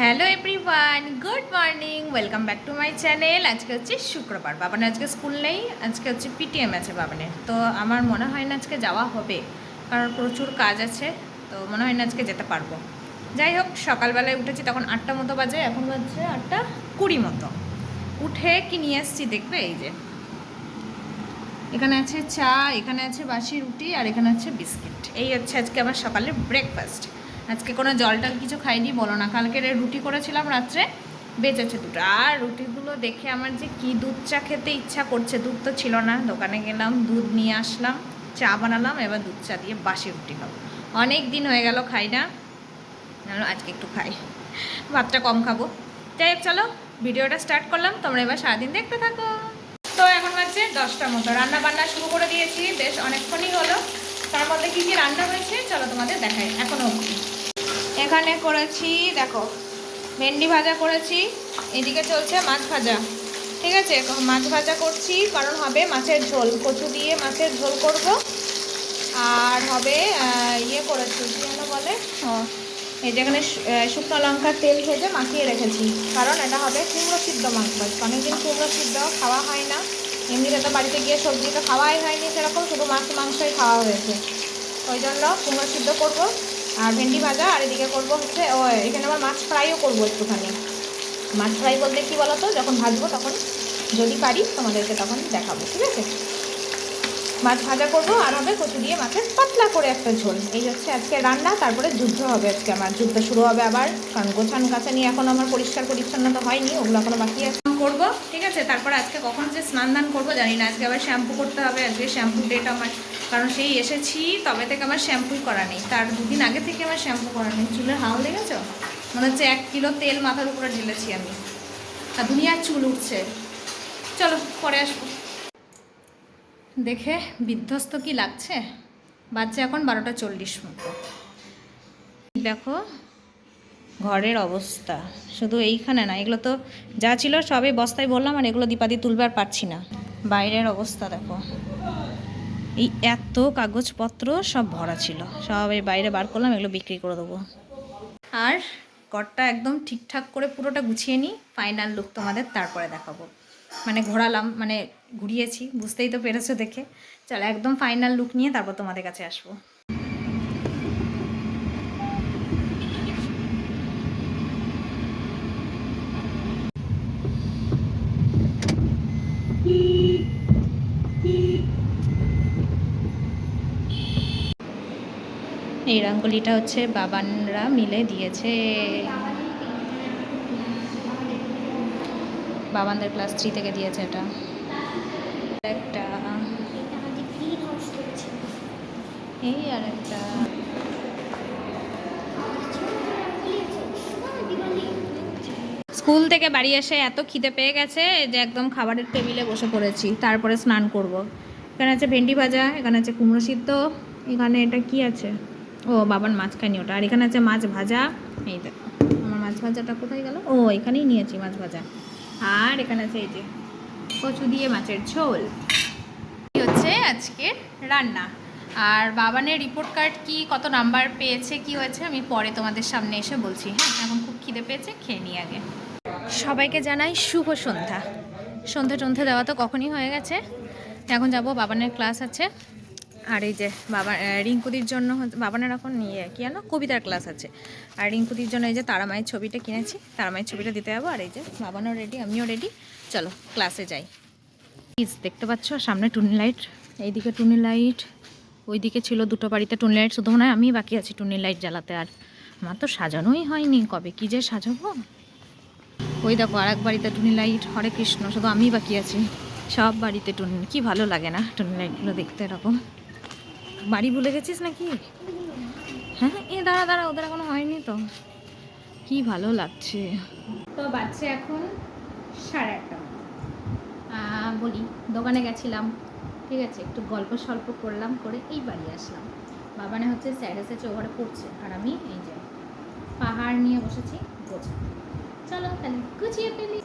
Hello everyone good morning welcome back to my channel আজকে হচ্ছে শুক্রবার। বাবানের আজকে স্কুল নেই, আজকে হচ্ছে পিটিএম আছে বাবানের। তো আমার মনে হয় না আজকে যাওয়া হবে, কারণ প্রচুর কাজ আছে, তো মনে হয় না আজকে যেতে পারব। যাই হোক, সকালবেলায় উঠেছি, তখন আটটা মতো বাজে, এখন বাজছে আটটা কুড়ি মতো। উঠে কি নিয়ে এসছি দেখবে? এই যে। এখানে আছে চা, এখানে আছে বাসি রুটি, আর এখানে আছে বিস্কিট। এই হচ্ছে আজকে আমার সকালের ব্রেকফাস্ট আজকে কোনো জল টল কিছু খাইনি, বলো না। কালকের রুটি করেছিলাম রাত্রে, বেঁচেছে দুটো। আর রুটিগুলো দেখে আমার যে কি দুধ চা খেতে ইচ্ছা করছে, দুধ তো ছিল না। দোকানে গেলাম, দুধ নিয়ে আসলাম, চা বানালাম, এবার দুধ চা দিয়ে বাসি রুটি খাব। অনেক দিন হয়ে গেল, খাই না। আজকে একটু খাই। ভাতটা কম খাব। যাই চলো, ভিডিওটা স্টার্ট করলাম। তোমরা এবার সারাদিন দেখতে থাকো। তো এখন হচ্ছে দশটার মতো। রান্না বান্না শুরু করে দিয়েছি, বেশ অনেকক্ষণই হলো। তার মধ্যে কী কী রান্না হয়েছে, চলো তোমাদের দেখাই। এখনও অবধি। এখানে করেছি দেখো ভেন্ডি ভাজা করেছি এদিকে চলছে মাছ ভাজা। ঠিক আছে মাছ ভাজা করছি কারণ হবে মাছের ঝোল কচু দিয়ে মাছের ঝোল করব। আর হবে ইয়ে করেছি কি যেন বলে? এই যেখানে শুকনো লঙ্কার তেল ভেজে মাখিয়ে রেখেছি কারণ এটা হবে কুমড়ো সিদ্ধ মাছ ভাজ অনেকদিন কুমড়ো সিদ্ধ খাওয়া হয় না এমনিতে তো বাড়িতে গিয়ে সবজি তো খাওয়াই হয়নি সেরকম শুধু মাছ মাংসই খাওয়া হয়েছে। ওই জন্য কুমড়ো সিদ্ধ করব। আর ভেন্ডি ভাজা, আর এদিকে করব হচ্ছে, ও, এখানে আবার মাছ ফ্রাইও করব একটুখানি। মাছ ফ্রাই বলতে কী বলো তো যখন ভাজবো তখন যদি পারি তোমাদেরকে তখন দেখাবো, ঠিক আছে? মাছ ভাজা করব, আর হবে কচু দিয়ে মাছের পাতলা করে একটা ঝোল। এই হচ্ছে আজকে রান্না, তারপরে যুদ্ধ হবে আজকে আমার। যুদ্ধ শুরু হবে আবার, কারণ গোছান কাছানি এখন আমার পরিষ্কার পরিচ্ছন্ন তো হয়নি, ওগুলো এখনও বাকি আছে। করব ঠিক আছে? তারপর আজকে কখন যে স্নান দান করব জানি না। আজকে আবার শ্যাম্পু করতে হবে, আজকে শ্যাম্পু ডেট আমার। কারণ সেই এসেছি, তবে থেকে আমার শ্যাম্পুই করা নেই। তার দুদিন আগে থেকে আমার শ্যাম্পু করা নেই। চুলের হাওয়া লেগেছো মনে হচ্ছে এক কিলো তেল মাথার উপরে ঢেলেছি আমি। আর দুনিয়ার চুল উঠছে। চলো, পরে আসব। দেখে বিধ্বস্ত কি লাগছে? বাচ্চা এখন বারোটা চল্লিশ মতো দেখো ঘরের অবস্থা। শুধু এইখানে না, এগুলো তো যা ছিল সবই বস্তায় বললাম আর এগুলো দীপাদি তুলবে আর পারছি না। বাইরের অবস্থা দেখো। এই এত কাগজপত্র সব ভরা ছিল। সব এই বাইরে বার করলাম, এগুলো বিক্রি করে দেবো। আর ঘরটা একদম ঠিকঠাক করে পুরোটা গুছিয়ে নিই ফাইনাল লুক তোমাদের তারপরে দেখাবো। মানে ঘোরালাম মানে ঘুরিয়েছি, বুঝতেই তো পেরেছ দেখে। চলো একদম ফাইনাল লুক নিয়ে তারপর তোমাদের কাছে আসব। এই রঙ্গোলিটা হচ্ছে বাবানরা মিলে দিয়েছে। বাবানদের ক্লাস থ্রি থেকে দিয়েছে এটা। একটা এই আর একটা। স্কুল থেকে বাড়ি এসে এত খিদে পেয়ে গেছে যে একদম খাবারের টেবিলে বসে পড়েছি, তারপরে স্নান করব। এখানে আছে ভেন্ডি ভাজা, এখানে আছে কুমড়ো সিদ্ধ, এখানে এটা কি আছে? ও, বাবার মাছ খায়নি ওটা। আর এখানে আছে মাছ ভাজা। এই দেখো। আমার মাছ ভাজাটা কোথায় গেল? ও, এখানেই নিয়েছি মাছ ভাজা। আর এখানে আছে এই যে কচু দিয়ে মাছের ঝোল। হচ্ছে আজকের রান্না। আর বাবানের রিপোর্ট কার্ড কি, কত নাম্বার পেয়েছে, কি হয়েছে, আমি পরে তোমাদের সামনে এসে বলছি হ্যাঁ? এখন খুব খিদে পেয়েছে, খেয়ে নিই আগে। সবাইকে জানাই শুভ সন্ধ্যা। সন্ধ্যা টন্ধ্যা দেওয়া তো কখনই হয়ে গেছে। এখন যাব, বাবানের ক্লাস আছে। আর এই যে বাবা রিঙ্কুদির জন্য বাবানের এখন নিয়ে কি জানো? কবিতার ক্লাস আছে। আর রিঙ্কুদির জন্য এই যে তারামায়ের ছবিটা কিনেছি। তারামায়ের ছবিটা দিতে যাব আর এই যে বাবানও রেডি আমিও রেডি চলো ক্লাসে যাই। প্লিজ দেখতে পাচ্ছ? সামনে টুনি লাইট এইদিকে টুনি লাইট ওইদিকে ছিল দুটো বাড়িতে টুনি লাইট শুধু মনে হয় আমি বাকি আছি টুনি লাইট জ্বালাতে আর। আমার তো সাজানোই হয়নি, কবে কি যে সাজাবো? ওই দেখো আর এক বাড়িতে টুনি লাইট হরে কৃষ্ণ, শুধু আমি বাকি আছি। সব বাড়িতে টুনি, কি ভালো লাগে না টুনি লাইটগুলো দেখতে এরকম। বাড়ি ভুলে গেছিস নাকি? হ্যাঁ এ দাঁড়া দাঁড়া, ওদের এখনও হয়নি তো। কি ভালো লাগছে। তো বাচ্চা এখন সাড়ে আটটা। বলি, দোকানে গেছিলাম, ঠিক আছে, একটু গল্প সল্প করলাম, করে এই বাড়ি আসলাম। বাবানে হচ্ছে স্যার এসেছে ওখানে পড়ছে, আর আমি এই যে পাহাড় নিয়ে বসেছি বোঝা চলো তাহলে, গুছিয়ে ফেলি।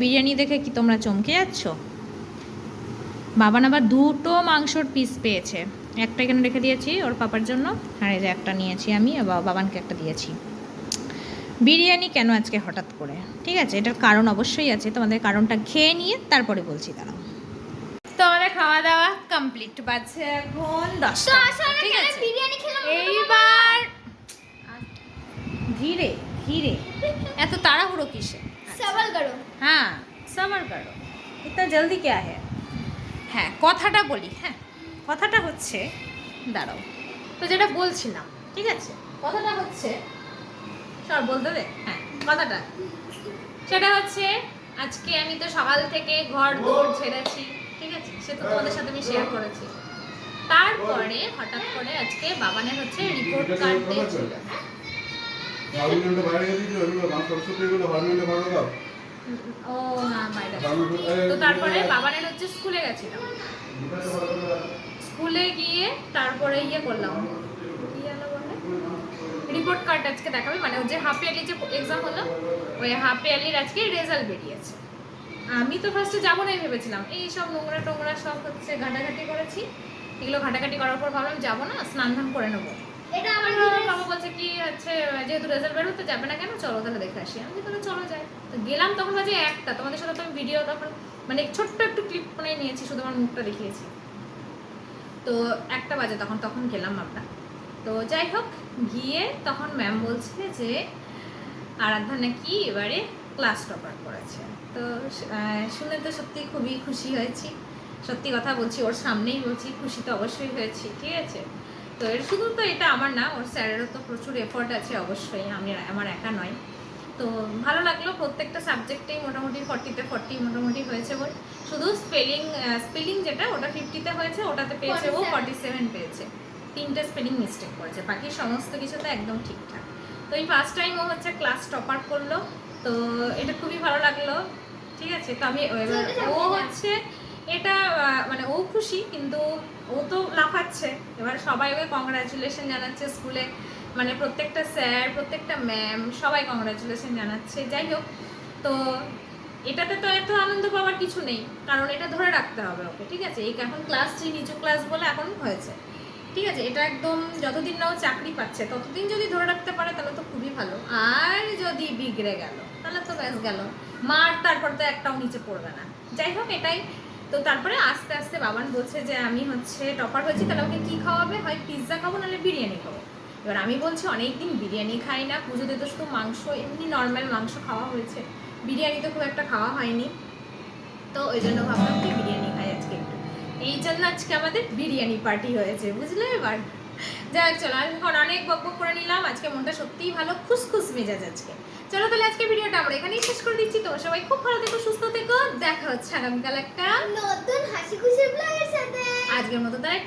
বিরিয়ানি দেখে কি তোমরা চমকে যাচ্ছ? বাবান আবার দুটো মাংসর পিস পেয়েছে। একটা এখানে রেখে দিয়েছি ওর পাপার জন্য আর এই যে একটা নিয়েছি আমি বাবানকে একটা দিয়েছি। বিরিয়ানি কেন আজকে হঠাৎ করে? ঠিক আছে এটার কারণ অবশ্যই আছে তোমাদের কারণটা খেয়ে নিয়ে তারপরে বলছি দাঁড়াও। তো আমাদের খাওয়া দাওয়া কমপ্লিট বাজছে এখন দশটা। ঠিক আছে। এইবার ধীরে ধীরে। এত তাড়াহুড়ো কিসে? সবর করো হ্যাঁ সবর করো ইতনা জলদি কে হ্যাঁ হ্যাঁ কথাটা বলি হ্যাঁ কথাটা হচ্ছে দাঁড়াও তো যেটা বলছিলাম ঠিক আছে কথাটা হচ্ছে সর বলতে দে হ্যাঁ কথাটা সেটা হচ্ছে আজকে আমি তো সকাল থেকে ঘর দৌড় ছেড়েছি ঠিক আছে? সে তো তোমাদের সাথে আমি শেয়ার করেছি। তারপরে হঠাৎ করে আজকে বাবানের হচ্ছে রিপোর্ট কার্ড দিয়েছিল। হরমোনটা বাইরে গেছে কি ওগুলো গান সরস্বতী এগুলো হরমোনটা ভালো দাও ও বাইরে হরমোনটা- তো তারপরে বাবানের হচ্ছে স্কুলে গেছিলাম। স্কুলে গিয়ে তারপরে ইয়ে করলাম। বলে? রিপোর্ট কার্ড আজকে দেখাবে মানে ওই যে হাফ ইয়ারলি যে এক্সাম হলো ওই হাফ ইয়ারলির আজকে রেজাল্ট বেরিয়েছে। আমি তো ফার্স্টে যাব নাই ভেবেছিলাম। এই সব নোংরা টোংরা সব হচ্ছে ঘাটাঘাটি করেছি। এগুলো ঘাটাঘাটি করার পর ভাবলাম যাব না স্নান ধান করে নেব। এটা আমার বাবা বলছে কি হচ্ছে যেহেতু রেজাল্ট বেরোতে যাবে না কেন? চলো তাহলে দেখে আসি। আমি তাহলে চলো যাই। তো গেলাম তখন বাজে একটা। তোমাদের সাথে তো আমি ভিডিও তখন মানে ছোট্ট একটু ক্লিপ করে নিয়েছি শুধু আমার মুখটা দেখিয়েছি। তো একটা বাজে তখন তখন গেলাম আমরা। তো যাই হোক গিয়ে তখন ম্যাম বলছে যে আরাধ্যা নাকি এবারে ক্লাস টপার করেছে। তো শুনে তো সত্যি খুবই খুশি হয়েছি। সত্যি কথা বলছি ওর সামনেই বলছি খুশি তো অবশ্যই হয়েছি ঠিক আছে? তো এর শুধু তো এটা আমার না ওর স্যারেরও তো প্রচুর এফোর্ট আছে অবশ্যই আমি আমার একা নয়। তো ভালো লাগল প্রত্যেকটা সাবজেক্টেই মোটামুটি ফর্টিতে ফর্টি মোটামুটি হয়েছে ওর শুধু স্পেলিং স্পেলিং যেটা ওটা ফিফটিতে হয়েছে ওটাতে পেয়েছে ও 47 ফর্টি সেভেন পেয়েছে। তিনটে স্পেলিং মিস্টেক করেছে বাকি সমস্ত কিছুতে একদম ঠিকঠাক। তো এই ফার্স্ট টাইম ও হচ্ছে ক্লাস টপ টপার করল তো এটা খুবই ভালো লাগল ঠিক আছে? তো আমি ও হচ্ছে এটা মানে ও খুশি, কিন্তু ও তো লাফাচ্ছে। এবার সবাই ওকে কংগ্রাচুলেশন জানাচ্ছে স্কুলে। মানে প্রত্যেকটা স্যার, প্রত্যেকটা ম্যাম সবাই কংগ্রাচুলেশন জানাচ্ছে। যাই হোক, তো এটাতে তো এত আনন্দ পাওয়ার কিছু নেই। কারণ এটা ধরে রাখতে হবে ওকে, ঠিক আছে? এই এখন ক্লাস থ্রি নিচু ক্লাস বলে এখন হয়েছে। ঠিক আছে? এটা একদম যতদিন না ও চাকরি পাচ্ছে, ততদিন যদি ধরে রাখতে পারে, তাহলে তো খুবই ভালো। আর যদি বিগড়ে গেল, তাহলে তো ব্যাস গেল। মার তারপর তো একটাও নিচে পড়বে না। যাই হোক, এটাই। তো তারপরে আস্তে আস্তে বাবান বলছে যে আমি হচ্ছে টপার হয়েছি, তাহলে ওকে কী খাওয়াবে? হয় পিৎজা খাব নাহলে বিরিয়ানি খাব? এবার আমি বলছি, অনেকদিন বিরিয়ানি খাই না, পুজোতে তো শুধু মাংস, এমনি নর্মাল মাংস খাওয়া হয়েছে। বিরিয়ানি তো খুব একটা খাওয়া হয়নি। তো ওই জন্য ভাবলাম কি বিরিয়ানি খাই আজকে একটু। এই জন্য আজকে আমাদের বিরিয়ানি পার্টি হয়েছে, বুঝলে এবার? যাই হোক চলো এখন অনেক বক বক করে নিলাম। আজকে মনটা সত্যিই ভালো, খুসখুস মেজাজ আজকে। চলো তাহলে আজকে ভিডিওটা আমরা এখানেই শেষ করে দিচ্ছি। তো সবাই খুব ভালো থেকো সুস্থ থেকো। দেখা হচ্ছে আগামীকাল একটা নতুন হাসি খুশি ব্লগের সাথে। আজকের মতো তাহলে